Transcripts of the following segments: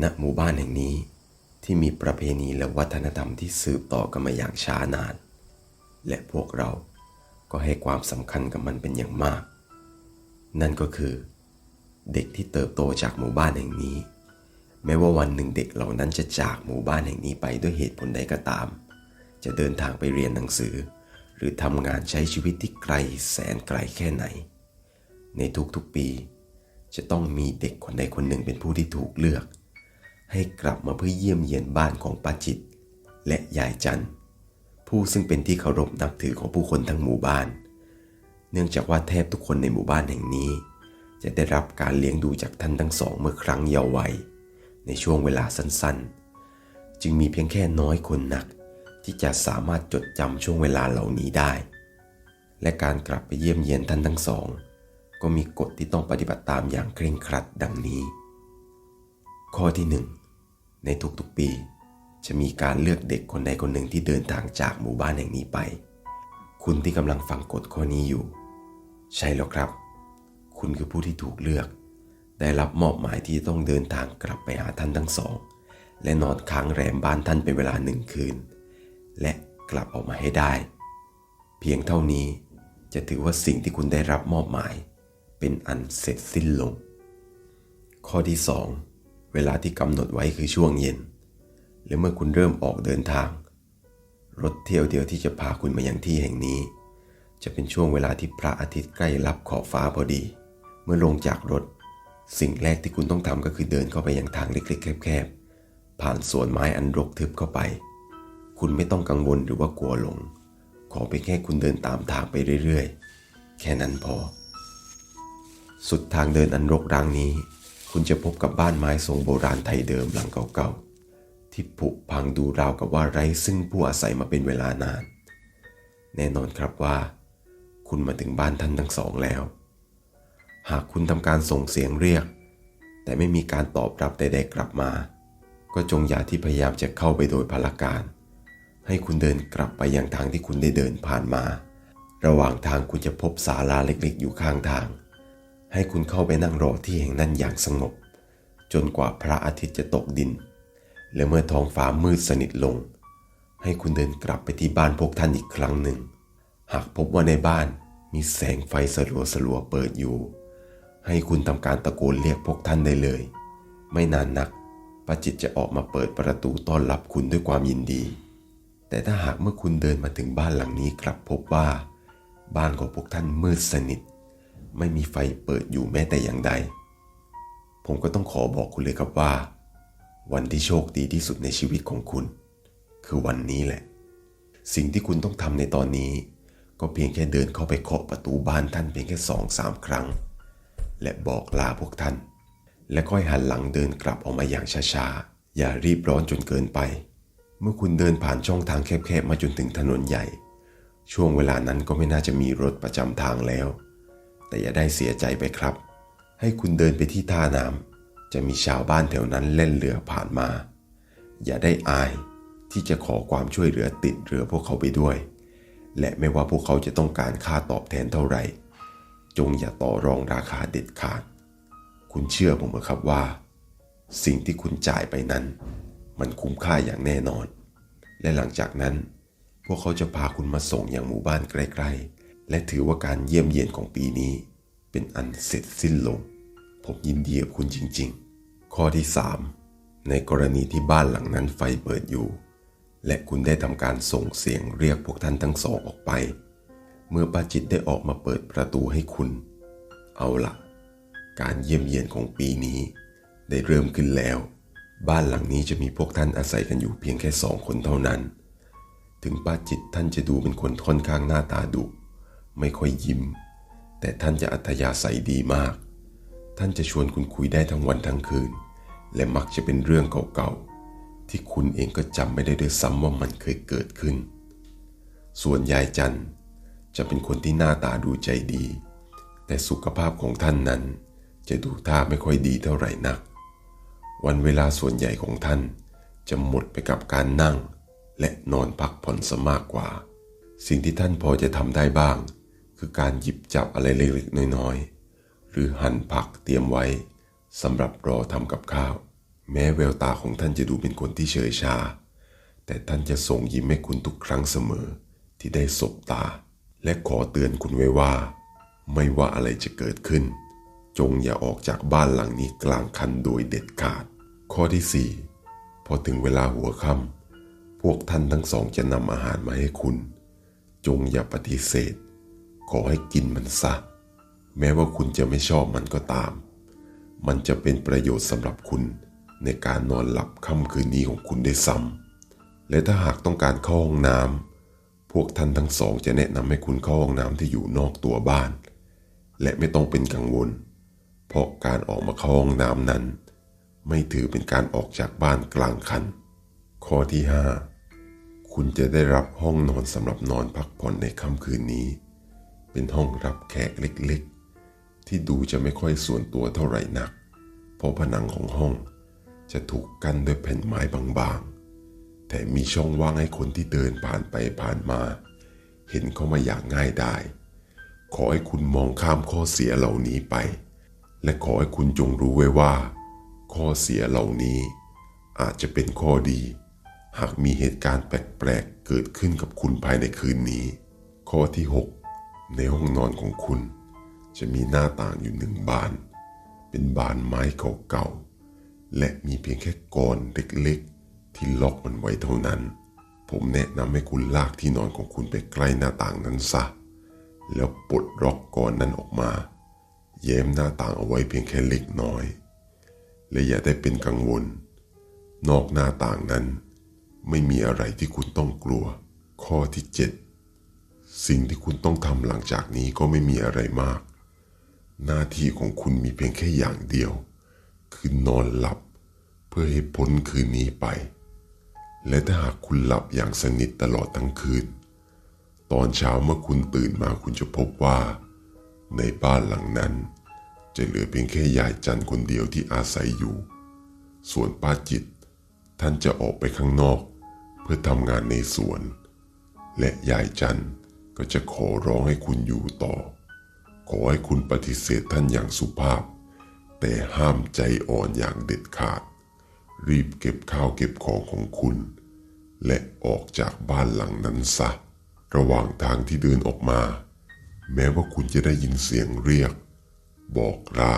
ณหมู่บ้านแห่งนี้ที่มีประเพณีและวัฒนธรรมที่สืบต่อกันมาอย่างช้านาน และพวกเราก็ให้ความสำคัญกับมันเป็นอย่างมาก นั่นก็คือ เด็กที่เติบโตจากหมู่บ้านแห่งนี้ แม้ว่าวันหนึ่งเด็กเหล่านั้นจะจากหมู่บ้านแห่งนี้ไปด้วยเหตุผลใดก็ตาม จะเดินทางไปเรียนหนังสือ หรือทำงานใช้ชีวิตที่ไกลแสนไกลแค่ไหน ในทุกๆปี จะต้องมีเด็กคนใดคนหนึ่งเป็นผู้ที่ถูกเลือก ให้กลับมาเพื่อเยี่ยมเยียนบ้านของป้าจิต และยายจันผู้ซึ่งเป็นที่เคารพนับถือของผู้คนทั้งหมู่บ้าน เนื่องจากว่าแทบทุกคนในหมู่บ้านแห่งนี้ จะได้รับการเลี้ยงดูจากท่านทั้งสองเมื่อครั้งเยาว์วัย ในช่วงเวลาสั้นๆ จึงมีเพียงแค่น้อยคนนัก ที่จะสามารถจดจำช่วงเวลาเหล่านี้ได้ และการกลับไปเยี่ยมเยียนท่านทั้งสอง ก็มีกฎที่ต้องปฏิบัติตามอย่างเคร่งครัดดังนี้ ข้อที่หนึ่ง ในทุกๆปี จะมีการเลือกเด็กคนใดคนหนึ่งที่เดินทางจากหมู่บ้านแห่งนี้ไป คุณที่กำลังฟังกฎข้อนี้อยู่ ใช่แล้วครับ คุณคือผู้ที่ถูกเลือก ได้รับมอบหมายที่ต้องเดินทางกลับไปหาท่านทั้งสอง และนอนค้างแรมบ้านท่านเป็นเวลาหนึ่งคืน และกลับออกมาให้ได้ เพียงเท่านี้จะถือว่าสิ่งที่คุณได้รับมอบหมาย เป็นอันเสร็จสิ้นลง ข้อที่ 2 เวลาที่กำหนดไว้คือช่วงเย็น และเมื่อคุณเริ่มออกเดินทาง รถเที่ยวเดียวที่จะพาคุณมายังที่แห่งนี้ จะเป็นช่วงเวลาที่พระอาทิตย์ใกล้รับขอบฟ้าพอดี เมื่อลงจากรถ สิ่งแรกที่คุณต้องทำก็คือเดินเข้าไปยังทางเล็กๆแคบๆ ผ่านสวนไม้อันรกทึบเข้าไป คุณไม่ต้องกังวลหรือว่ากลัวหลง ขอไปแค่คุณเดินตามทางไปเรื่อยๆ แค่นั้นพอ สุดทางเดินอันรกร้างนี้ คุณจะพบกับบ้านไม้ทรงโบราณไทยเดิมหลังเก่าๆ ที่ผุพังดูราวกับว่าไร้ซึ่งผู้อาศัยมาเป็นเวลานาน แน่นอนครับว่า คุณมาถึงบ้านท่านทั้งสองแล้ว หากคุณทำการส่งเสียงเรียก แต่ไม่มีการตอบรับใดๆกลับมา ก็จงอย่าที่พยายามจะเข้าไปโดยพลการ ให้คุณเดินกลับไปยังทางที่คุณได้เดินผ่านมา ระหว่างทางคุณจะพบศาลาเล็กๆ อยู่ข้างทาง ให้คุณเข้าไปนั่งรอที่แห่งนั้นอย่างสงบ จนกว่าพระอาทิตย์จะตกดิน และเมื่อท้องฟ้ามืดสนิทลง ให้คุณเดินกลับไปที่บ้านพวกท่านอีกครั้งหนึ่ง หากพบว่าในบ้านมีแสงไฟสลัวสลัวเปิดอยู่ ให้คุณทำการตะโกนเรียกพวกท่านได้เลย ไม่นานนักปาจิตจะออกมาเปิดประตูต้อนรับคุณด้วยความยินดี แต่ถ้าหากเมื่อคุณเดินมาถึงบ้านหลังนี้กลับพบว่า บ้านของพวกท่านมืดสนิท ไม่มีไฟเปิดอยู่แม้แต่อย่างใด ผมก็ต้องขอบอกคุณเลยครับว่า วันที่โชคดีที่สุดในชีวิตของคุณ คือวันนี้แหละ สิ่งที่คุณต้องทำในตอนนี้ ก็เพียงแค่เดินเข้าไปเคาะประตูบ้านท่านเพียงแค่สองสามครั้ง และบอกลาพวกท่าน และค่อยหันหลังเดินกลับออกมาอย่างช้าๆ อย่ารีบร้อนจนเกินไป เมื่อคุณเดินผ่านช่องทางแคบๆมาจนถึงถนนใหญ่ ช่วงเวลานั้นก็ไม่น่าจะมีรถประจำทางแล้ว แต่อย่าได้เสียใจไปครับ ให้คุณเดินไปที่ท่าน้ำจะมีชาวบ้านแถวนั้นเล่นเรือผ่านมา อย่าได้อายที่จะขอความช่วยเหลือติดเรือพวกเขาไปด้วย และไม่ว่าพวกเขาจะต้องการค่าตอบแทนเท่าไหร่ จงอย่าต่อรองราคาเด็ดขาด คุณเชื่อผมไหมครับว่า สิ่งที่คุณจ่ายไปนั้น มันคุ้มค่าอย่างแน่นอน และหลังจากนั้น พวกเขาจะพาคุณมาส่งอย่างหมู่บ้านใกล้ๆ และถือว่าการเยี่ยมเยียนของปีนี้ เป็นอันเสร็จสิ้นลง ผมยินดีกับคุณจริงๆ ข้อที่ 3 ในกรณีที่บ้านหลังนั้นไฟเปิดอยู่ และคุณได้ทำการส่งเสียงเรียกพวกท่านทั้งสองออกไป เมื่อป้าจิตได้ออกมาเปิดประตูให้คุณ เอาละ การเยี่ยมเยียนของปีนี้ ได้เริ่มขึ้นแล้ว บ้านหลังนี้จะมีพวกท่านอาศัยกันอยู่เพียงแค่สองคนเท่านั้น ถึงป้าจิตท่านจะดูเป็นคนค่อนข้างหน้าตาดุ ไม่ค่อยยิ้ม แต่ท่านจะอัธยาศัยดีมาก ท่านจะชวนคุณคุยได้ทั้งวันทั้งคืน และมักจะเป็นเรื่องเก่าๆ ที่คุณเองก็จำไม่ได้ด้วยซ้ำว่ามันเคยเกิดขึ้น ส่วนยายจันจะเป็นคนที่หน้าตาดูใจดี แต่สุขภาพของท่านนั้น จะดูท่าไม่ค่อยดีเท่าไหร่นัก วันเวลาส่วนใหญ่ของท่านจะหมดไปกับการนั่ง และนอนพักผ่อนซะมากกว่า สิ่งที่ท่านพอจะทำได้บ้าง คือการหยิบจับอะไรเล็กๆน้อยๆ หรือหั่นผักเตรียมไว้สำหรับรอทำกับข้าว แม้แววตาของท่านจะดูเป็นคนที่เฉยชา แต่ท่านจะส่งยิ้มให้คุณทุกครั้งเสมอที่ได้สบตา และขอเตือนคุณไว้ว่า ไม่ว่าอะไรจะเกิดขึ้น จงอย่าออกจากบ้านหลังนี้กลางคันโดยเด็ดขาด ข้อที่สี่พอถึงเวลาหัวค่ำพวกท่านทั้งสองจะนำอาหารมาให้คุณ จงอย่าปฏิเสธ ขอให้กินมันซะ แม้ว่าคุณจะไม่ชอบมันก็ตาม มันจะเป็นประโยชน์สำหรับคุณในการนอนหลับค่ำคืนนี้ของคุณได้ซ้ำและถ้าหากต้องการเข้าห้องน้ำพวกท่านทั้งสองจะแนะนำให้คุณเข้าห้องน้ำที่อยู่นอกตัวบ้าน และไม่ต้องเป็นกังวล เพราะการออกมาเข้าห้องน้ำนั้น ไม่ถือเป็นการออกจากบ้านกลางคัน ข้อที่ห้าคุณจะได้รับห้องนอนสำหรับนอนพักผ่อนในค่ำคืนนี้ เป็นห้องรับแขกเล็กๆ ที่ดูจะไม่ค่อยส่วนตัวเท่าไหร่นัก เพราะผนังของห้องจะถูกกั้นด้วยแผ่นไม้บางๆ แต่มีช่องว่างให้คนที่เดินผ่านไปผ่านมา เห็นเข้ามาอย่างง่ายได้ ขอให้คุณมองข้ามข้อเสียเหล่านี้ไป และขอให้คุณจงรู้ไว้ว่า ข้อเสียเหล่านี้ อาจจะเป็นข้อดี หากมีเหตุการณ์แปลกๆ เกิดขึ้นกับคุณภายในคืนนี้ ข้อที่ 6 ในห้องนอนของคุณ จะมีหน้าต่างอยู่หนึ่งบาน เป็นบานไม้เก่าๆ และมีเพียงแค่กรอนเล็กๆ ที่ล็อกมันไว้เท่านั้น ผมแนะนำให้คุณลากที่นอนของคุณไปใกล้หน้าต่างนั้นซะ แล้วปลดล็อกกรอนนั้นออกมา แย้มหน้าต่างเอาไว้เพียงแค่เล็กน้อย และอย่าได้เป็นกังวล นอกหน้าต่างนั้น ไม่มีอะไรที่คุณต้องกลัว ข้อที่ 7 สิ่งที่คุณต้องทำหลังจากนี้ก็ไม่มีอะไรมาก หน้าที่ของคุณมีเพียงแค่อย่างเดียว คือนอนหลับ เพื่อให้พ้นคืนนี้ไป และถ้าหากคุณหลับอย่างสนิทตลอดทั้งคืน ตอนเช้าเมื่อคุณตื่นมาคุณจะพบว่า ในบ้านหลังนั้น จะเหลือเพียงแค่ยายจันคนเดียวที่อาศัยอยู่ ส่วนป้าจิต ท่านจะออกไปข้างนอก เพื่อทำงานในสวน และยายจัน ก็จะขอร้องให้คุณอยู่ต่อ ขอให้คุณปฏิเสธท่านอย่างสุภาพ แต่ห้ามใจอ่อนอย่างเด็ดขาด รีบเก็บข้าวเก็บของของคุณ และออกจากบ้านหลังนั้นซะ ระหว่างทางที่เดินออกมา แม้ว่าคุณจะได้ยินเสียงเรียก บอกลา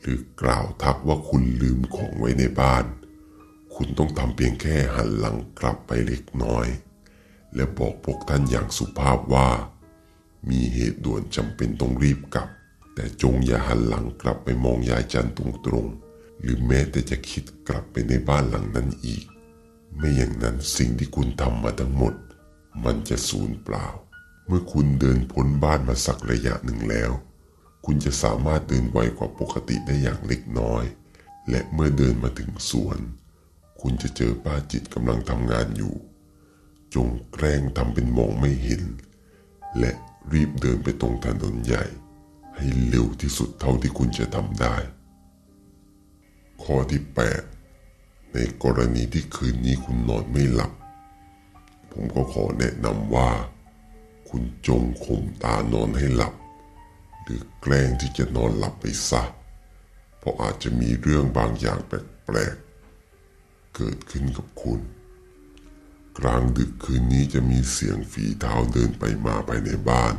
หรือกล่าวทักว่าคุณลืมของไว้ในบ้าน คุณต้องทำเพียงแค่หันหลังกลับไปเล็กน้อย และบอกพวกท่านอย่างสุภาพว่า มีเหตุด่วนจำเป็นต้องรีบกลับ แต่จงอย่าหันหลังกลับไปมองยายจันตรงๆ หรือแม้แต่จะคิดกลับไปในบ้านหลังนั้นอีก ไม่อย่างนั้นสิ่งที่คุณทำมาทั้งหมด มันจะสูญเปล่า เมื่อคุณเดินพ้นบ้านมาสักระยะหนึ่งแล้ว คุณจะสามารถเดินไวกว่าปกติได้อย่างเล็กน้อย และเมื่อเดินมาถึงสวน คุณจะเจอป้าจิตกำลังทำงานอยู่ จงแกล้งทำเป็นมองไม่เห็น และรีบเดินไปตรงถนนใหญ่ ให้เร็วที่สุดเท่าที่คุณจะทำได้ ข้อที่ 8 ในกรณีที่คืนนี้คุณนอนไม่หลับ ผมก็ขอแนะนำว่า คุณจงข่มตานอนให้หลับ หรือแกล้งที่จะนอนหลับไปซะ เพราะอาจจะมีเรื่องบางอย่างแปลกๆ เกิดขึ้นกับคุณ กลางดึกคืนนี้จะมีเสียงฝีเท้าเดินไปมาภายในบ้าน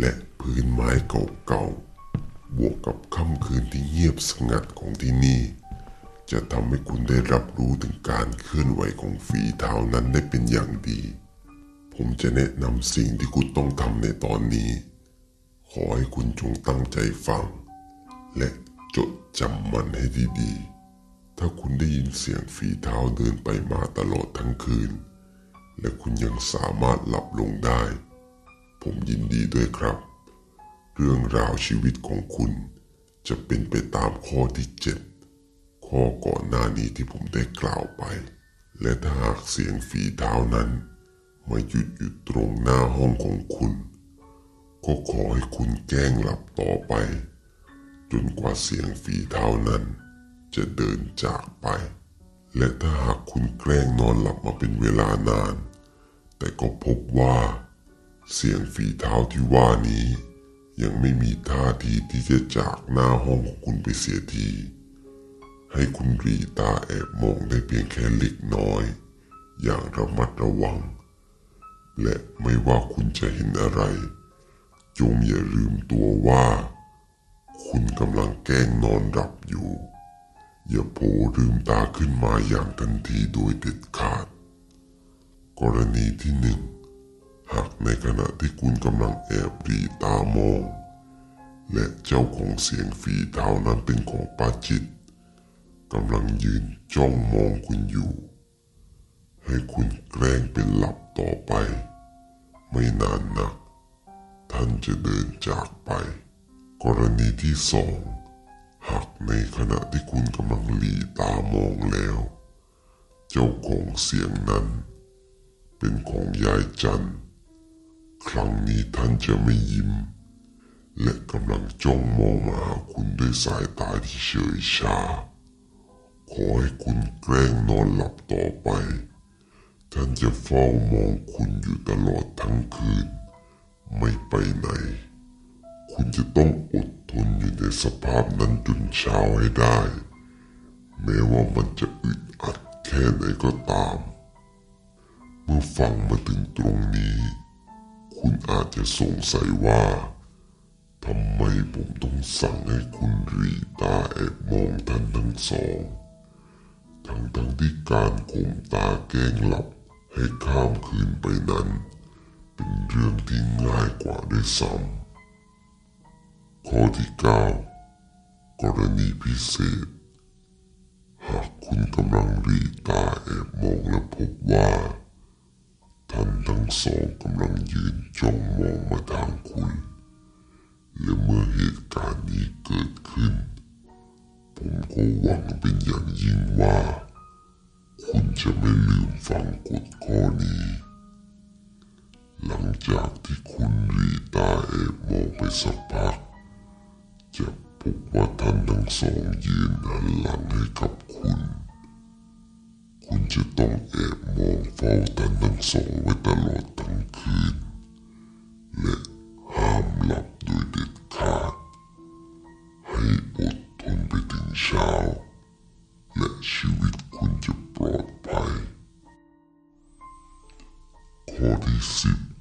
และพื้นไม้เก่าๆ บวกกับค่ำคืนที่เงียบสงัดของที่นี่ จะทำให้คุณได้รับรู้ถึงการเคลื่อนไหวของฝีเท้านั้นได้เป็นอย่างดี ผมจะแนะนำสิ่งที่คุณต้องทำในตอนนี้ ขอให้คุณจงตั้งใจฟัง และจดจำมันให้ดีๆ ถ้าคุณได้ยินเสียงฝีเท้าเดินไปมาตลอดทั้งคืน และคุณยังสามารถหลับลงได้ ผมยินดีด้วยครับ เรื่องราวชีวิตของคุณจะเป็นไปตามข้อที่เจ็ดข้อก่อนหน้านี้ที่ผมได้กล่าวไป และถ้าหากเสียงฝีเท้านั้น มาหยุดอยู่ตรงหน้าห้องของคุณ ก็ขอให้คุณแกล้งหลับต่อไป จนกว่าเสียงฝีเท้านั้น จะเดินจากไป และถ้าหากคุณแกล้งนอนหลับมาเป็นเวลานาน แต่ก็พบว่า เสียงฝีเท้าที่ว่านี้ ยังไม่มีท่าทีที่จะจากหน้าห้องของคุณไปเสียที ให้คุณรีตาแอบมองได้เพียงแค่เล็กน้อย อย่างระมัดระวัง และไม่ว่าคุณจะเห็นอะไร จงอย่าลืมตัวว่า คุณกำลังแกล้งนอนหลับอยู่ อย่าโผล่ลืมตาขึ้นมาอย่างทันทีโดยเด็ดขาด กรณีที่หนึ่งหากในขณะที่คุณกำลังแอบดีตามอง และเจ้าของเสียงฝีเท้านั้นเป็นของป้าจิตกำลังยืนจ้องมองคุณอยู่ ให้คุณแกล้งเป็นหลับต่อไป ไม่นานนัก ท่านจะเดินจากไป กรณีที่สอง หากในขณะที่คุณกำลังหลีตามองแล้ว เจ้าของเสียงนั้น เป็นของยายจันครั้งนี้ท่านจะไม่ยิ้ม และกำลังจ้องมองมาหาคุณด้วยสายตาที่เฉยชา ขอให้คุณแกล้งนอนหลับต่อไป ท่านจะเฝ้ามองคุณอยู่ตลอดทั้งคืน ไม่ไปไหน คุณจะต้องอดทนอยู่ในสภาพนั้นจนเช้าให้ได้ แม้ว่ามันจะอึดอัดแค่ไหนก็ตาม เมื่อฟังมาถึงตรงนี้ คุณอาจจะสงสัยว่าทำไมผมต้องสั่งให้คุณรีตาแอบมองท่านทั้งสอง ทั้งทั้งที่การข่มตาแกล้งหลับให้ข้ามคืนไปนั้น เป็นเรื่องที่ง่ายกว่าด้วยซ้ำ ข้อที่เก้ากรณีพิเศษ หากคุณกำลังรีตาแอบมองและพบว่า ท่านทั้งสองกำลังยืนจ้องมองมาทางคุณ และเมื่อเหตุการณ์นี้เกิดขึ้น ผมก็หวังเป็นอย่างยิ่งว่า คุณจะไม่ลืมฟังกฎข้อนี้ หลังจากที่คุณรีตาแอบมองไปสักพัก จะพบว่าท่านทั้งสองยืนหันหลังให้กับคุณ คุณจะต้องแอบมองเฝ้าท่านทั้งสองไว้ตลอดทั้งคืน และห้ามหลับโดยเด็ดขาด ให้อดทนไปถึงเช้า และชีวิตคุณจะปลอดภัยข้อที่สิบ